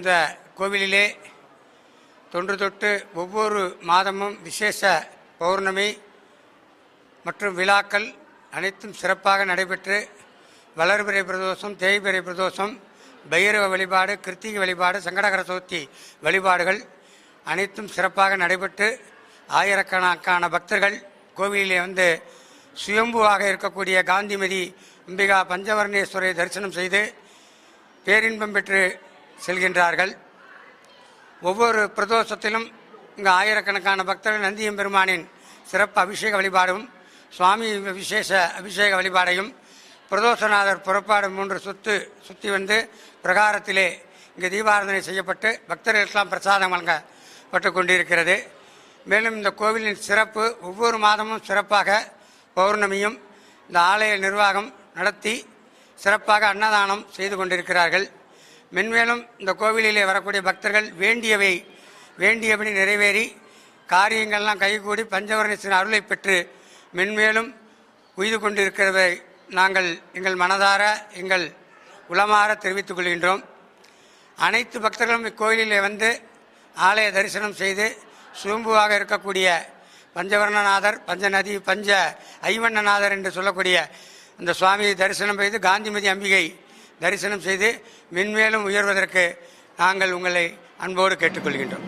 இந்த கோவிலிலே தொன்று தொட்டு ஒவ்வொரு மாதமும் விசேஷ பௌர்ணமி மற்றும் விழாக்கள் அனைத்தும் சிறப்பாக நடைபெற்று வளர்பிறை பிரதோஷம் தேய்பிறை பிரதோஷம் பைரவ வழிபாடு கிருத்திகை வழிபாடு சங்கடகர சதுர்த்தி வழிபாடுகள் அனைத்தும் சிறப்பாக நடைபெற்று ஆயிரக்கணக்கான பக்தர்கள் கோவிலிலே வந்து சுயம்புவாக இருக்கக்கூடிய காந்திமதி அம்பிகா பஞ்சவர்ணேஸ்வரை தரிசனம் செய்து பேரின்பம் பெற்று செல்கின்றார்கள். ஒவ்வொரு பிரதோஷத்திலும் இங்கு ஆயிரக்கணக்கான பக்தர்கள் நந்தியம் பெருமானின் சிறப்பு அபிஷேக வழிபாடும் சுவாமி விசேஷ அபிஷேக வழிபாடையும் பிரதோஷநாதர் புறப்பாடு மூன்று சுத்து சுற்றி வந்து பிரகாரத்திலே இங்கு தீபாராதனை செய்யப்பட்டு பக்தர்களுக்கெல்லாம் பிரசாதம் வழங்கப்பட்டு கொண்டிருக்கிறது. மேலும் இந்த கோவிலின் சிறப்பு ஒவ்வொரு மாதமும் சிறப்பாக பௌர்ணமியும் இந்த ஆலய நிர்வாகம் நடத்தி சிறப்பாக அன்னதானம் செய்து கொண்டிருக்கிறார்கள். மென்மேலும் இந்த கோவிலிலே வரக்கூடிய பக்தர்கள் வேண்டியவை வேண்டியபடி நிறைவேறி காரியங்கள்லாம் கைகூடி பஞ்சவர்ணேஸ்வரன் அருளை பெற்று மென்மேலும் உய்து கொண்டிருக்கிறதை நாங்கள் எங்கள் மனதார எங்கள் உளமாற தெரிவித்துக் கொள்கின்றோம். அனைத்து பக்தர்களும் இக்கோயிலிலே வந்து ஆலய தரிசனம் செய்து சுயம்புவாக இருக்கக்கூடிய பஞ்சவர்ணநாதர் பஞ்சநதி பஞ்ச ஐவண்ணநாதர் என்று சொல்லக்கூடிய இந்த சுவாமியை தரிசனம் செய்து காந்திமதி அம்பிகை தரிசனம் செய்து மென்மேலும் உயர்வதற்கு நாங்கள் உங்களை அன்போடு கேட்டுக்கொள்கின்றோம்.